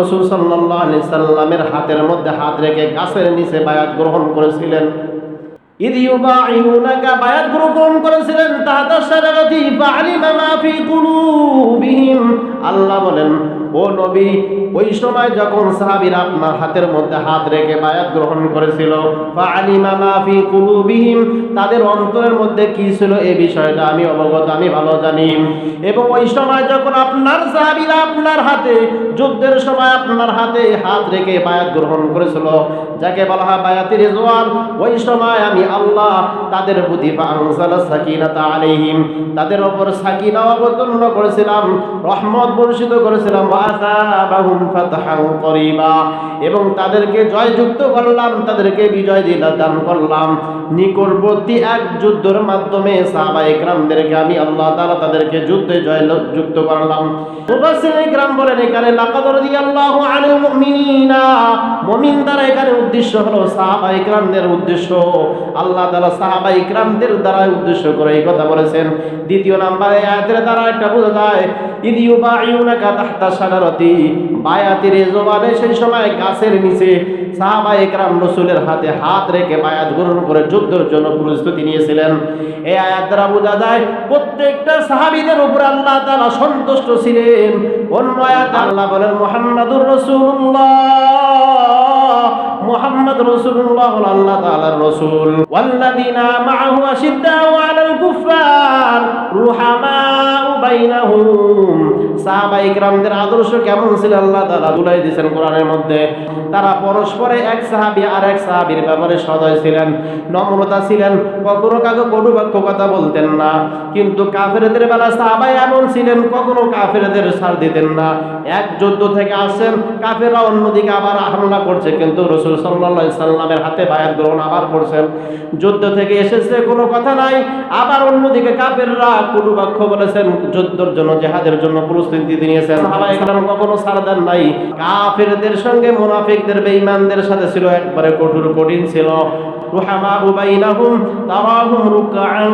রসুল সাল্লাহ আলি সাল্লামের হাতের মধ্যে হাত রেখে গাছের নিচে বায়াত গ্রহণ করেছিলেন। গ্রহণ করেছিলেন আল্লাহ বলেন ও নবী, ওই সময় যখন সাহাবীরা আপনার হাতের মধ্যে হাত রেখে বায়াত গ্রহণ করেছিল, ফাআলিমা মা ফি কুলুবিহিম, তাদের অন্তরের মধ্যে কি ছিল এই বিষয়টা আমি অবগত, আমি ভালো জানি। এবং ওই সময় যখন আপনার সাহাবীরা আপনার হাতে, যুদ্ধের সময় আপনার হাতে হাত রেখে বায়াত গ্রহণ করেছিল, যাকে বলা হয় বায়াতের রিজওয়ান ওই সময় আমি আল্লাহ তাদের প্রতি সাকিনাতা আলাইহিম, তাদের ওপর সাকিনা অবতীর্ণ করেছিলাম, রহমত বর্ষিত করেছিলাম করিবা এবং তাদেরকে জয়যুক্ত করলাম, তাদেরকে বিজয় দিলা, দান করলাম। নিকটবর্তী এক যুদ্ধের মাধ্যমে সাহাবা ইকরামদেরকে আমি আল্লাহ তাদেরকে যুদ্ধে করলাম। ইকরাম বলেন, এখানে দ্বারা এখানে উদ্দেশ্য হলো সাহাবা ইকরামদের উদ্দেশ্য। আল্লাহ তাআলা সাহাবা ইকরামদের দ্বারা উদ্দেশ্য করে এই কথা বলেছেন। দ্বিতীয় নাম্বারে আয়াতের দ্বারা একটা বোঝা যায় তাহতা শাজারাতি বায়াতের জবানে সেই সময় গাছের নিচে সাহাবা একরাম রসুলের হাতে হাত রেখে বায়াত গ্রহণ করে যুদ্ধের জন্য প্রস্তুতি নিয়েছিলেন। এই আয়াত দ্বারা বোঝা যায়, প্রত্যেকটা সাহাবীদের উপর আল্লাহ তাআলা সন্তুষ্ট ছিলেন। অন্য আয়াত আল্লাহ বলেন, মুহাম্মাদুর রাসূলুল্লাহ। মুহাম্মদ রাসূলুল্লাহ হল আল্লাহ তাআলার রাসূল। ওয়াল্লাযীনা মাআহু আশিদ্দাউ আলাল কুফফার, রুহামাউ বাইনাহুম। সাহাবা ইকরামদের আদর্শ কেমন ছিল? আল্লাহ তাআলা বুলাই দিয়েছেন কোরআনের মধ্যে। তারা পরস্পরে এক সাহাবী আর এক সাহাবীর ব্যাপারে সদয় ছিলেন, নম্রতা ছিলেন, কখনো কটু বাক্য কথা বলতেন না। কিন্তু কাফেরদের বেলা সাহাবাই এমন ছিলেন, কখনো কাফেরদের ছাড় দিতেন না। এক যুদ্ধ থেকে আসেন, কাফেররা অন্যদিকে আবার হামলা করছে। কিন্তু রসুল সাল্লাহ সাল্লামের হাতে বায়াত গ্রহণ আবার করছেন। যুদ্ধ থেকে এসেছে, কোনো কথা নাই। আবার অন্যদিকে কাফেররা কটু বাক্য বলেছেন, যুদ্ধের জন্য, জেহাদের জন্য প্রস্তুতি নিয়েছেন সাহাবা একরাম কখনো ছাড় দেন নাই কাফেরদের সঙ্গে মুনাফিকদের বেঈমানদের সাথে ছিল একবারে কঠোর কঠিন ছিল رحماء بينهم تراهم ركعا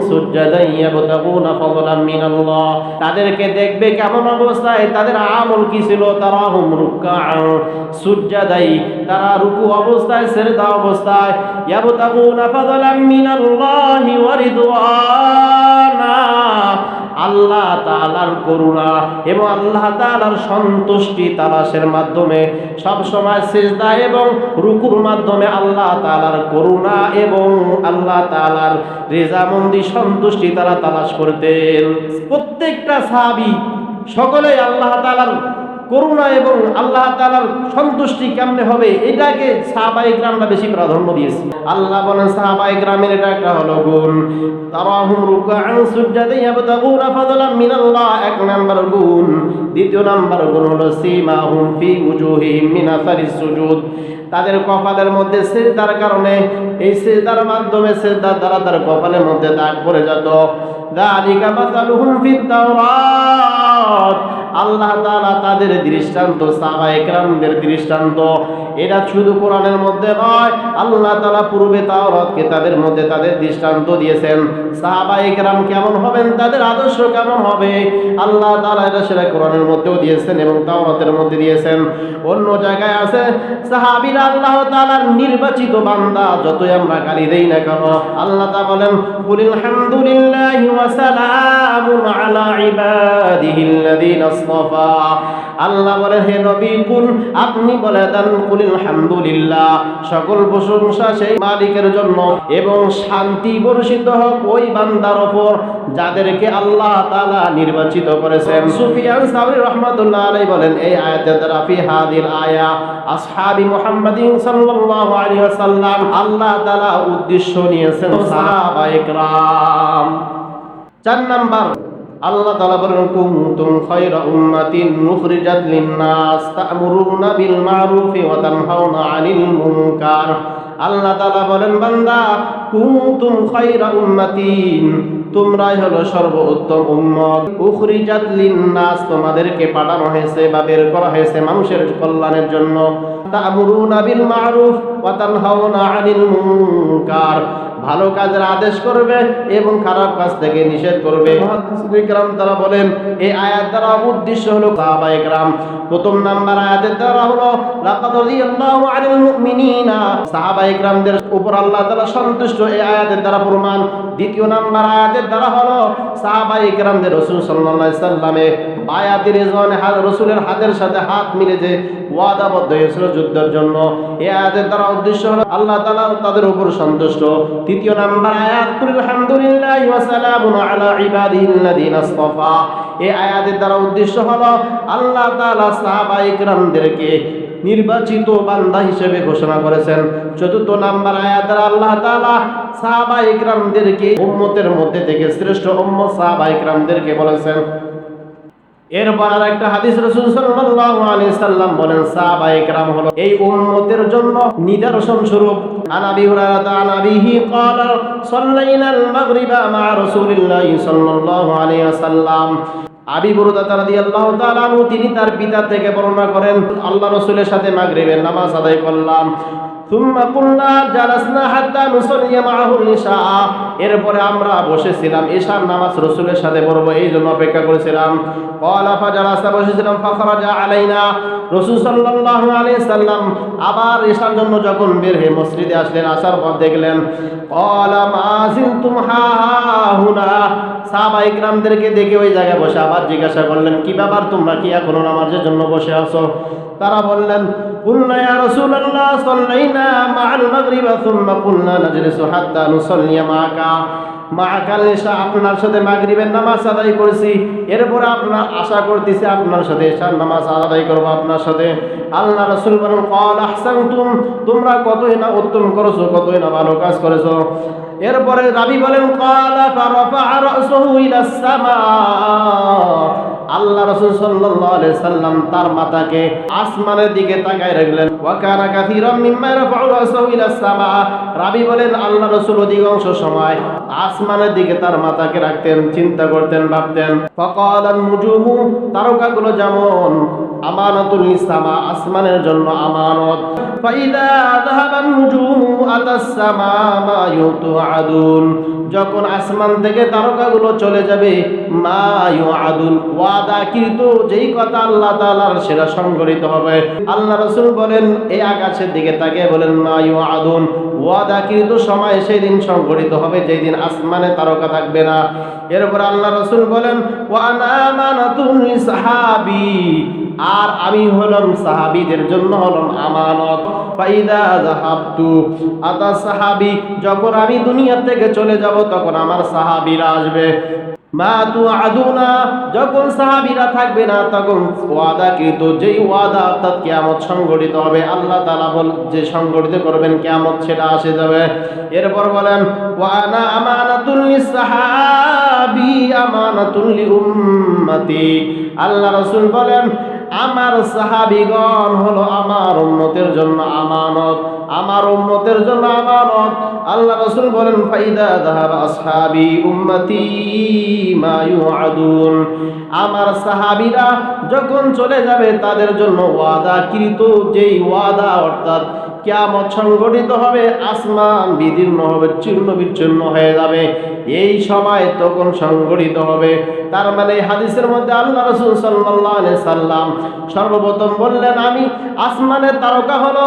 سجدا يبتغون فضلا من الله তাদেরকে দেখবে কেমন অবস্থায় তাদের আমল কি ছিল তারাহুম রুকআন সুজদাই তারা রুকু অবস্থায় সেজদা অবস্থায় ইয়াবতাগুনা ফাদলাম মিনাল্লাহি ওয়া রিদওয়ানা আল্লাহ তালার করুণা এবং আল্লাহ তালার সন্তুষ্টি তালাশের মাধ্যমে সব সময় সেজদা এবং রুকুর মাধ্যমে আল্লাহ তালার করুণা এবং আল্লাহ তালার রেজামন্দি সন্তুষ্টি তারা তালাশ করতেন। প্রত্যেকটা সাবি সকলেই আল্লাহ তাআলার করুণা এবং আল্লাহ তাআলার সন্তুষ্টি কেমনে হবে, এটাকে সাহাবাই গ্রামরা বেশি প্রাধান্য দিয়েছে। আল্লাহ বলেন সাহাবাই গ্রামের এটা একটা হলো গুণ। তারাহুম রুকআন সুজদান ইয়াবতাগুনা ফাদলাম মিনাল্লাহ, এক নাম্বার গুণ। দ্বিতীয় নাম্বার গুণ হলো ফি সুজুদ। তাদের কপালের মধ্যে সিজদার কারণে এই সিজদার মাধ্যমে সিজদার দ্বারা তার কপালের মধ্যে দাগ পড়ে যেত। যালিকা মাসালুহুম ফিত তাওরাত আল্লাহ তালা তাদের দৃষ্টান্ত, সাহাবা একরামদের দৃষ্টান্ত। এটা শুধু কোরআনের মধ্যে নয়, আল্লাহ তালা পূর্বে তাওরাত কিতাবের মধ্যে তাদের দৃষ্টান্ত দিয়েছেন। সাহাবা একরাম কেমন হবেন, তাদের আদর্শ কেমন হবে? আল্লাহ তালা এটা সেটা কোরআনের মধ্যেও দিয়েছেন এবং তাওরাতের মধ্যে দিয়েছেন। অন্য জায়গায় আছে, সাহাবীরা আল্লাহ তাআলার নির্বাচিত বান্দা, যতই আমরা গালি দেই না কেন, আল্লাহ তা বলেন হামদুলিল্লাহি আলাইহিল্লাযীনা আসতাফা। আল্লাহ বলে, হে নবী, কুল, আপনি বলে দেন কুলিল হামদুলিল্লাহ সকল প্রশংসা সেই মালিকের জন্য এবং শান্তি বর্ষিত হোক ওই বান্দার ওপর যাদেরকে আল্লাহ তাআলা নির্বাচিত করেছেন। সুফিয়ান সাউরি রহমাতুল্লাহ আলাইহি বলেন, এই আয়াতের দ্বারা ফি হাদিল আয়া, আসহাবি মুহাম্মাদিন সাল্লাল্লাহু আলাইহি ওয়াসাল্লাম আল্লাহ তাআলা উদ্দেশ্য নিয়েছেন সাহাবা ইকরাম চার নাম্বার আল্লাহ তাআলা বলেন, কুনতুম খায়রা উম্মাতিন নুখরিজাত লিন-নাস তা'মুরুনা বিল মা'রুফি ওয়া তানহাউনা 'আনিল মুনকার। আল্লাহ তাআলা বলেন, বান্দা, কুনতুম খায়রা উম্মাতিন, তোমরাই হলো সর্বোত্তম উম্মত। উখরিজাত লিন-নাস তোমাদেরকে পাঠানো হয়েছে বা বের করা হয়েছে মানুষের কল্যাণের জন্য। তা'মুরুনা বিল মা'রুফ ওয়া তানহাউনা আনিল মুনকার। ভালো কাজের আদেশ করবে এবং খারাপ কাজ থেকে নিষেধ করবে। ইকরাম তারা বলেন, এই আয়াত দ্বারা উদ্দেশ্য হলো সাহাবা ইকরাম প্রথম নাম্বার আয়াতের দ্বারা হলো, লাকাদ রাদিয়াল্লাহু আনিল মুমিনিনা। সাহাবা ইকরামদের উপর আল্লাহ তাআলা সন্তুষ্ট এই আয়াতের দ্বারা প্রমাণ। দ্বিতীয় নাম্বার আয়াতের দ্বারা হলো, সাহাবা ইকরামদের রাসূল সাল্লাল্লাহু আলাইহি সাল্লামে বায়াতের রিজওয়ান রাসূলের হাতের সাথে হাত মিলে যে ওয়াদাবদ্ধ হয়েছিল যুদ্ধের জন্য। এই আয়াতের দ্বারা উদ্দেশ্য হলো আল্লাহ তাআলা তাদের উপর সন্তুষ্ট। তৃতীয় নাম্বার আয়াত আলহামদুলিল্লাহ এই আয়াতের দ্বারা উদ্দেশ্য হলো আল্লাহ তাআলা সাহাবা ইকরামদেরকে নির্বাচিত বান্দা হিসেবে ঘোষণা করেছেন। চতুর্থ নাম্বার আয়াত দ্বারা আল্লাহ তাআলা সাহাবা ইকরামদেরকে উম্মতের মধ্যে থেকে শ্রেষ্ঠ উম্মত সাহাবা ইকরামদেরকে বলেছেন এরপর আর একটা হাদিস রাসূল সাল্লাল্লাহু আলাইহি সাল্লাম বলেন সাহাবায়ে کرام হলো এই উম্মতের জন্য নিদর্শন স্বরূপ আন আবি হুরায়রা আন আবিহি قال صلينا المغرب مع رسول الله صلى الله عليه وسلم তিনি তার পিতা থেকে বর্ণনা করেন, আল্লাহ রসুলের সাথে মাগরিবের নামাজ আদায় করলাম। জালাসনা এরপরে আমরা বসেছিলাম, ঈশার নামাজ রসুলের সাথে পড়ব এই জন্য অপেক্ষা করেছিলাম। ক্বালা ফাজালাসা বসেছিলাম, ফাখরাজা আলাইনা। রসুল সাল্লাল্লাহু আলাইহি সাল্লাম আবার ঈশার জন্য যখন বের হয়ে মসজিদে আসলেন আসার পর দেখলেন قال ما زلتم ها هنا সাহাবা ইকরামদেরকে দেখে ওই জায়গায় বসে আবার জিজ্ঞাসা করলেন কি ব্যাপার তোমরা কি এখনো নামাজের জন্য বসে আছো তারা বললেন قلنا يا رسول الله صلينا مع المغرب ثم قلنا نجلس حتى نصلي معك এসা আপনার সাথে মাগরিবের নামাজ আদায় করেছি। এরপরে আপনার আশা করতেছি আপনার সাথে নামাজ আদায় করব আপনার সাথে। আল্লাহ রসুল বলেন, কল আহসানতুম, তোমরা কতই না উত্তম করেছ, কতই না ভালো কাজ করেছ। এরপরে রাবি বলেন আল্লাহ সাল্লাল্লাহু আলাইহি সাল্লাম তার মাথাকে আসমানের দিকে তাকায় রাখলেন। ওয়া কানা কাসীরাম মিম্মা ইলাস সামা। রাবি বলেন, আল্লাহ রসুল অধিকাংশ সময় আসমানের দিকে তার মাথাকে রাখতেন, চিন্তা করতেন, ভাবতেন। ফাকাল তারকা তারকাগুলো যেমন আমানতুল ইসলামা, আসমানের জন্য আমানত। ফাইদা যাহাবান নুজুমু আতাস সামা মা ইউতুআদুন। যখন আসমান থেকে তারকাগুলো চলে যাবে, মা ইউআদুন ওয়াদাকৃত যেই কথা আল্লাহ তাআলার সেটা সংগঠিত হবে। আল্লাহ রাসূল বলেন, এই আকাশের দিকে তাকিয়ে বলেন, মা ইউআদুন ওয়াদাকৃত সময় সেই দিন সংগঠিত হবে, যেই দিন আসমানে তারকা থাকবে না। এরপর আল্লাহ রাসূল বলেন ওয়ানা আমানাতুন লিসাহাবি আর আমি হলাম সাহাবিদের জন্য হলাম আমানত। ফাইদা জাহাবতু আতা সাহাবি, যখন আমি দুনিয়া থেকে চলে যাব, তখন আমার সাহাবীরা আসবে। মা তু আদুনা যখন সাহাবীরা থাকবে না, তখন ওয়াদা কিন্তু যেই ওয়াদা অর্থাৎ কিয়ামত সংগঠিত হবে, আল্লাহ তাআলা বল, যে সংগঠিত করবেন, কিয়ামত সেটা আসে যাবে। এরপর বলেন ওয়ানা আমানাতুল লিসাহাবি আমানাতুল লিউম্মতি। আল্লাহ রাসূল বলেন আমার সাহাবিগণ হলো আমার উম্মতের জন্য আমানত, আমার উম্মতের জন্য আমানত। আল্লাহ রসুল বলেন, ফাইদা দাহাব আসহাবি উম্মতি মায়ু আদুন আমার সাহাবিরা যখন চলে যাবে, তাদের জন্য ওয়াদা কৃত যেই ওয়াদা, অর্থাৎ কিয়ামত সংগঠিত হবে, আসমান বিদীর্ণ হবে, চূর্ণ বিচ্ছিন্ন হয়ে যাবে। এই সময় তখন সংগঠিত হবে। তার মানে হাদিসের মধ্যে আল্লাহ রসুল সাল্লাহ সাল্লাম সর্বপ্রথম বললেন, আমি আসমানের তারকা হলো,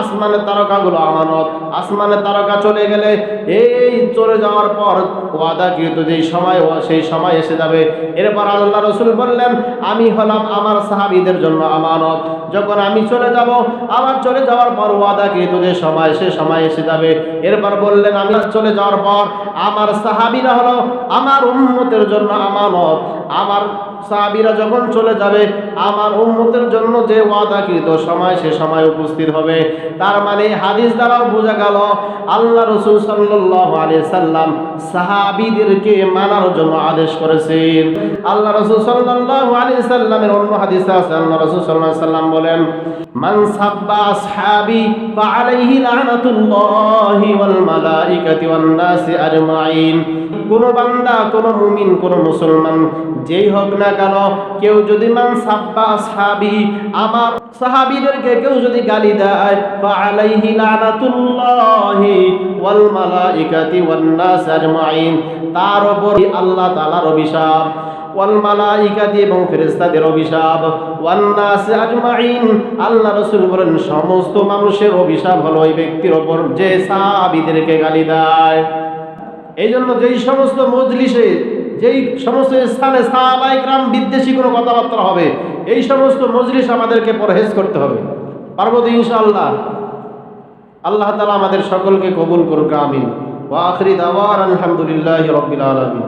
আসমানের তারকাগুলো আমানত, আসমানের তারকা চলে গেলে এই চলে যাওয়ার পর ওয়াদা কিন্তু যেই সময়, সেই সময় এসে যাবে। এরপর আল্লাহ রসুল বললেন, আমি হলাম আমার সাহাবিদের জন্য আমানত। যখন আমি চলে যাব আবার চলে যাওয়ার পর ওয়াদা কিন্তু যে সময়, সে সময় এসে যাবে। এরপর বললেন, আমি চলে যাওয়ার পর আমার সাহাবিরা হলো আমার উন্মতের জন্য আমানত। আমার সাহাবিরা যখন চলে যাবে, আমার উম্মতের জন্য যে ওয়াদাকৃত সময়, সে সময় উপস্থিত হবে। তার মানে হাদিস দ্বারাও বোঝা গেল, আল্লাহ রসুল সাল্লু আলাইহি সাল্লাম সাহাবিদেরকে মানার জন্য আদেশ করেছেন। আল্লাহ রসুল সাল্লু আলি সাল্লামের অন্য হাদিস আছে, আল্লাহ রসুল সাল্লাহ সাল্লাম বলেন, মান সাব্বা আসহাবি ফাআলাইহি লানাতুল্লাহি ওয়াল মালাইকাতি ওয়ান নাসি আজমাইন। কোন বান্দা, কোন মুমিন, কোন মুসলমান, যেই হোক না কেন, কেউ যদি মান সাব্বা সাহাবি, আমার সাহাবিদেরকে কেউ যদি গালি দেয় ফাআলাইহি লানাতুল্লাহি ওয়াল মালাইকাতি ওয়ান নাস আজমাইন, তার উপর আল্লাহ তাআলার অভিশাপ, ওয়াল মালাইকাতি এবং ফেরেশতাদের অভিশাপ, ওয়ান নাস আজমাইন, আল্লাহ রাসূল বলেন, সমস্ত মানুষের অভিশাপ হলো ওই ব্যক্তির ওপর যে সাহাবীদেরকে গালি দেয়। এই জন্য যেই সমস্ত মজলিসে, যেই সমস্ত স্থানে সাহাবাইকরাম বিদ্বেষী কোনো কথাবার্তা হবে, এই সমস্ত মজলিস আমাদেরকে পরহেজ করতে হবে। পার্বতী ইনশাআল্লাহ। আল্লাহ তালা আমাদের সকলকে কবুল করুক, আমিন। ওয়া আখরি দাওয়ার আলহামদুলিল্লাহ রবিল আলমিন।